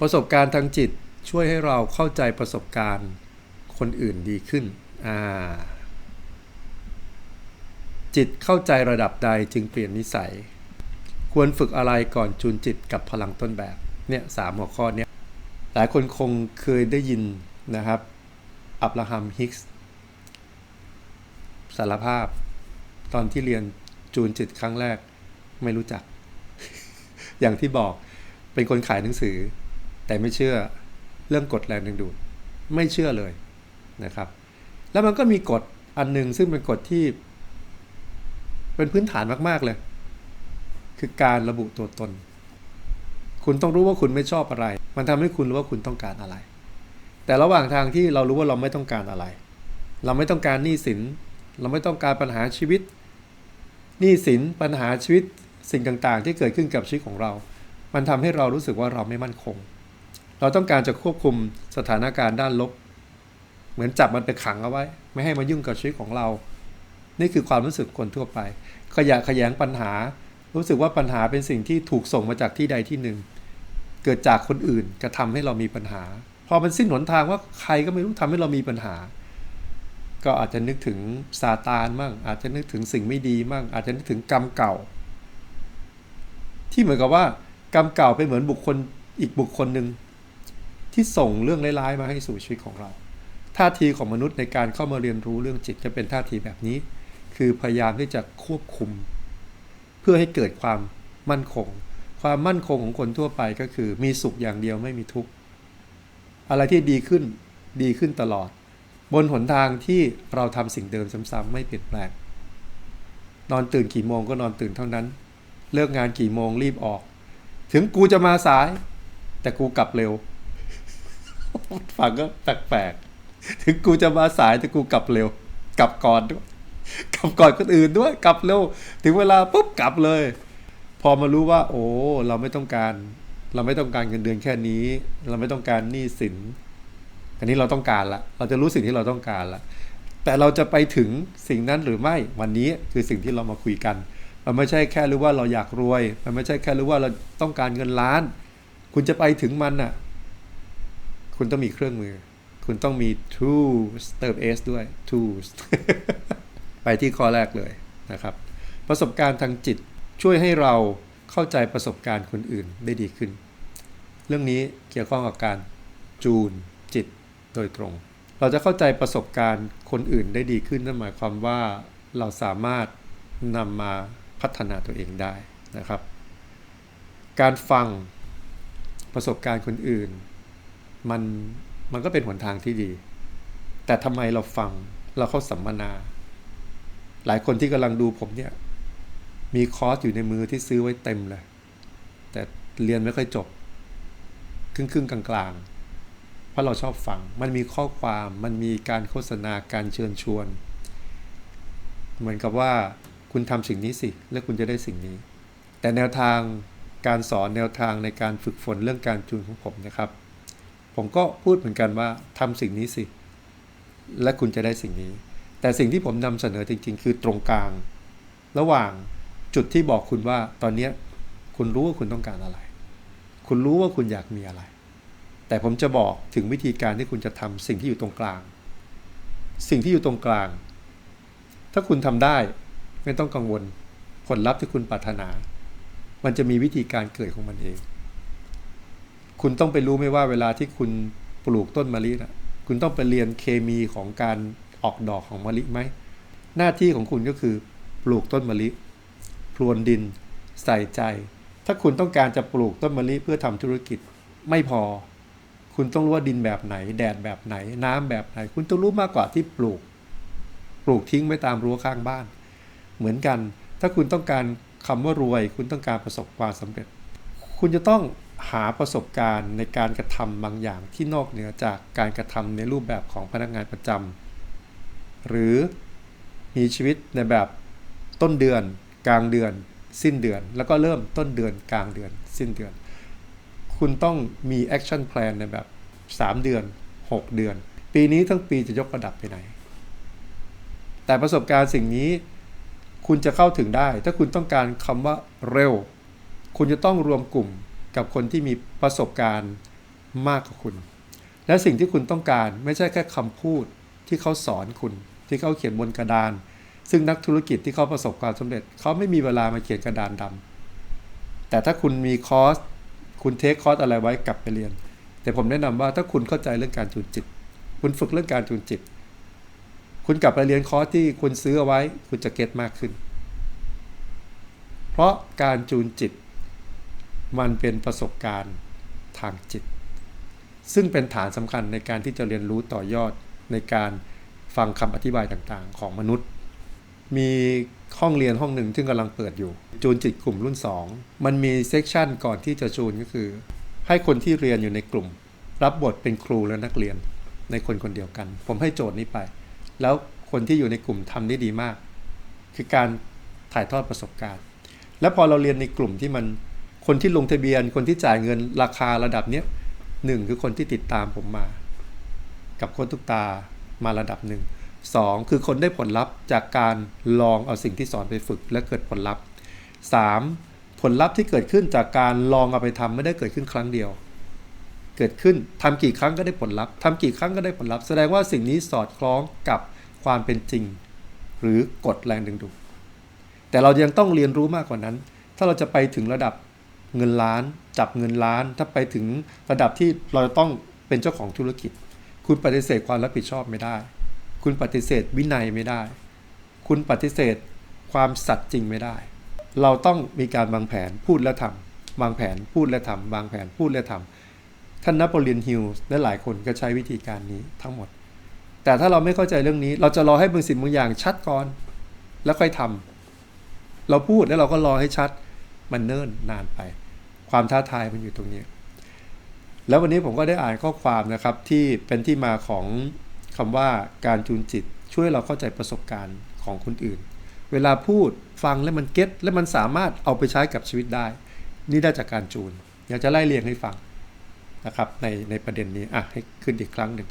ประสบการณ์ทางจิตช่วยให้เราเข้าใจประสบการณ์คนอื่นดีขึ้นอ่าจิตเข้าใจระดับใดจึงเปลี่ยนนิสัย ควรฝึกอะไรก่อนจูนจิตกับพลังต้นแบบ เนี่ยสามหัวข้อเนี้ยหลายคนคงเคยได้ยินนะครับ อับราฮัมฮิกส์สารภาพ ตอนที่เรียนจูนจิตครั้งแรกไม่รู้จัก อย่างที่บอกเป็นคนขายหนังสือ แต่ไม่เชื่อเรื่องกฎแรงดึงดูดไม่เชื่อเลยนะครับ แล้วมันก็มีกฎอันหนึ่งซึ่งเป็นกฎที่ เป็นพื้นฐานมากๆเลย คือการระบุตัวตน คุณต้องรู้ว่าคุณไม่ชอบอะไร มันทำให้คุณรู้ว่าคุณต้องการอะไร แต่ระหว่างทางที่เรารู้ว่าเราไม่ต้องการอะไร เราไม่ต้องการหนี้สิน เราไม่ต้องการปัญหาชีวิตหนี้สินปัญหาชีวิตสิ่งต่างๆ ที่เกิดขึ้นกับชีวิตของเรา มันทำให้เรารู้สึกว่าเราไม่มั่นคง เราต้องการจะควบคุมสถานการณ์ด้านลบ เหมือนจับมันไปขังเอาไว้ ไม่ให้มายุ่งกับชีวิตของเรา นี่คือความรู้สึกคนทั่วไป ขยะขยงปัญหา รู้สึกว่าปัญหาเป็นสิ่งที่ถูกส่งมาจากที่ใดที่หนึ่ง เกิดจากคนอื่นกระทาให้เรามีปัญหา พอมันสิ้นหนทางว่าใครก็ไม่รู้ทำให้เรามีปัญหา ก็อาจจะนึกถึงซาตานมั่ง อาจจะนึกถึงสิ่งไม่ดีมั่ง อาจจะนึกถึงกรรมเก่า ที่เหมือนกับว่ากรรมเก่าเป็นเหมือนบุคคลอีกบุคคลหนึ่ง ที่ส่งเรื่องร้ายๆมาให้สู่ชีวิตของเรา ท่าทีของมนุษย์ในการเข้ามาเรียนรู้เรื่องจิตจะเป็นท่าทีแบบนี้ คือพยายามที่จะควบคุม เพื่อให้เกิดความมั่นคง ความมั่นคงของคนทั่วไปก็คือ มีสุขอย่างเดียวไม่มีทุกข์อะไรที่ดีขึ้นดีขึ้นตลอด บนหนทางที่เราทำสิ่งเดิมซ้ำๆไม่เปลี่ยนแปลง นอนตื่นกี่โมงก็นอนตื่นเท่านั้น เลิกงานกี่โมงรีบออก ถึงกูจะมาสาย แต่กูกลับเร็ว ฟังก็แปลกๆ ถึงกูจะมาสายแต่กูกลับเร็ว กลับก่อนด้วย กลับก่อนคนอื่นด้วย กลับเร็ว ถึงเวลาปุ๊บกลับเลย พอมารู้ว่า โอ้ เราไม่ต้องการ เราไม่ต้องการเงินเดือนแค่นี้ เราไม่ต้องการหนี้สิน อันนี้เราต้องการละ เราจะรู้สิ่งที่เราต้องการละ แต่เราจะไปถึงสิ่งนั้นหรือไม่ วันนี้คือสิ่งที่เรามาคุยกัน มันไม่ใช่แค่รู้ว่าเราอยากรวย มันไม่ใช่แค่รู้ว่าเราต้องการเงินล้าน คุณจะไปถึงมันน่ะ คุณต้องมีเครื่องมือ คุณต้องมี tools เติม s ด้วย tools ไปที่ข้อแรกเลยนะครับ ประสบการณ์ทางจิตช่วยให้เราเข้าใจประสบการณ์คนอื่นได้ดีขึ้น เรื่องนี้เกี่ยวข้องกับการจูนจิตโดยตรง เราจะเข้าใจประสบการณ์คนอื่นได้ดีขึ้นนั่นหมายความว่าเราสามารถนำมาพัฒนาตัวเองได้นะครับ การฟังประสบการณ์คนอื่น มันมันก็เป็นหนทางที่ดี แต่ทำไมเราฟังเราเข้าสัมมนา หลายคนที่กำลังดูผมเนี่ย มีคอร์สอยู่ในมือที่ซื้อไว้เต็มเลย แต่เรียนไม่ค่อยจบ ครึ่งครึ่งกลางๆเพราะเราชอบฟัง มันมีข้อความ มันมีการโฆษณาการเชิญชวน เหมือนกับว่าคุณทำสิ่งนี้สิ แล้วคุณจะได้สิ่งนี้ แต่แนวทางการสอนแนวทางในการฝึกฝนเรื่องการจูนของผมนะครับ ผมก็พูดเหมือนกันว่าทำสิ่งนี้สิ และคุณจะได้สิ่งนี้ แต่สิ่งที่ผมนำเสนอจริง ๆ คือตรงกลาง ระหว่างจุดที่บอกคุณว่าตอนนี้คุณรู้ว่าคุณต้องการอะไร คุณรู้ว่าคุณอยากมีอะไร แต่ผมจะบอกถึงวิธีการที่คุณจะทำสิ่งที่อยู่ตรงกลาง สิ่งที่อยู่ตรงกลาง ถ้าคุณทำได้ไม่ต้องกังวลผลลัพธ์ที่คุณปรารถนา มันจะมีวิธีการเกิดของมันเอง คุณต้องไปรู้ไหมว่าเวลาที่คุณปลูกต้นมะลินะคุณต้องไปเรียนเคมีของการออกดอกของมะลิไหม หน้าที่ของคุณก็คือปลูกต้นมะลิพรวนดิน ใส่ใจ ถ้าคุณต้องการจะปลูกต้นมะลิเพื่อทำธุรกิจไม่พอ คุณต้องรู้ว่าดินแบบไหน แดดแบบไหน น้ำแบบไหน คุณต้องรู้มากกว่าที่ปลูก ปลูกทิ้งไว้ตามรั้วข้างบ้าน เหมือนกัน ถ้าคุณต้องการคำว่ารวย คุณต้องการประสบความสำเร็จ คุณจะต้อง หาประสบการณ์ในการกระทำบางอย่างที่นอกเหนือจากการกระทำในรูปแบบของพนักงานประจำหรือมีชีวิตในแบบต้นเดือน กลางเดือน สิ้นเดือน แล้วก็เริ่มต้นเดือนกลางเดือน สิ้นเดือน คุณต้องมีแอคชั่นแพลนในแบบ 3 เดือน 6 เดือน ปีนี้ทั้งปีจะยกระดับไปไหน แต่ประสบการณ์สิ่งนี้คุณจะเข้าถึงได้ ถ้าคุณต้องการคำว่าเร็ว คุณจะต้องรวมกลุ่ม กับคนที่มีประสบการณ์มากกว่าคุณ และสิ่งที่คุณต้องการไม่ใช่แค่คำพูดที่เขาสอนคุณ ที่เขาเขียนบนกระดาน ซึ่งนักธุรกิจที่เขาประสบความสำเร็จ เขาไม่มีเวลามาเขียนกระดานดำแต่ถ้าคุณมีคอร์สคุณเทคคอร์สอะไรไว้กลับไปเรียน แต่ผมแนะนำว่าถ้าคุณเข้าใจเรื่องการจูนจิต คุณฝึกเรื่องการจูนจิต คุณกลับไปเรียนคอร์สที่คุณซื้อเอาไว้ คุณจะเก็ตมากขึ้น เพราะการจูนจิต มันเป็นประสบการณ์ทางจิต ซึ่งเป็นฐานสำคัญในการที่จะเรียนรู้ต่อยอดในการฟังคำอธิบายต่างๆ ของมนุษย์ มีห้องเรียนห้องหนึ่งที่กำลังเปิดอยู่ จูนจิตกลุ่มรุ่น 2 มันมีเซกชันก่อนที่จะจูนก็คือ ให้คนที่เรียนอยู่ในกลุ่ม รับบทเป็นครูและนักเรียนในคนคนเดียวกัน ผมให้โจทย์นี้ไป แล้วคนที่อยู่ในกลุ่มทำได้ดีมาก คือการถ่ายทอดประสบการณ์ แล้วพอเราเรียนในกลุ่มที่มัน คนที่ลงทะเบียน คนที่จ่ายเงินราคาระดับเนี้ยหนึ่งคือคนที่ติดตามผมมา กับคนทุกตามาระดับหนึ่งสองคือคนได้ผลลัพธ์จากการลองเอาสิ่งที่สอนไปฝึกและเกิดผลลัพธ์สามผลลัพธ์ที่เกิดขึ้นจากการลองเอาไปทำไม่ได้เกิดขึ้นครั้งเดียว เกิดขึ้นทำกี่ครั้งก็ได้ผลลัพธ์ทำกี่ครั้งก็ได้ผลลัพธ์แสดงว่าสิ่งนี้สอดคล้องกับความเป็นจริง หรือกฎแรงดึงดูดแต่เรายังต้องเรียนรู้มากกว่านั้น ถ้าเราจะไปถึงระดับ เงินล้าน จับเงินล้าน ถ้าไปถึงระดับที่เราจะต้องเป็นเจ้าของธุรกิจ คุณปฏิเสธความรับผิดชอบไม่ได้ คุณปฏิเสธวินัยไม่ได้ คุณปฏิเสธความสัตย์จริงไม่ได้ เราต้องมีการวางแผนพูดและทำวางแผนพูดและทำวางแผนพูดและทำท่านนโปเลียนฮิลส์และหลายคนก็ใช้วิธีการนี้ทั้งหมด แต่ถ้าเราไม่เข้าใจเรื่องนี้ เราจะรอให้บางสิ่งบางอย่างชัดก่อน แล้วค่อยทำเราพูดแล้วเราก็รอให้ชัด มันเนิ่นนานไป ความท้าทายมันอยู่ตรงนี้ แล้ววันนี้ผมก็ได้อ่านข้อความนะครับที่เป็นที่มาของคำว่าการจูนจิต ช่วยเราเข้าใจประสบการณ์ของคนอื่น เวลาพูดฟังแล้วมันเก็ตและมันสามารถเอาไปใช้กับชีวิตได้ นี่ได้จากการจูน อยากจะไล่เรียงให้ฟังนะครับในในประเด็นนี้อะให้ขึ้นอีกครั้งหนึ่ง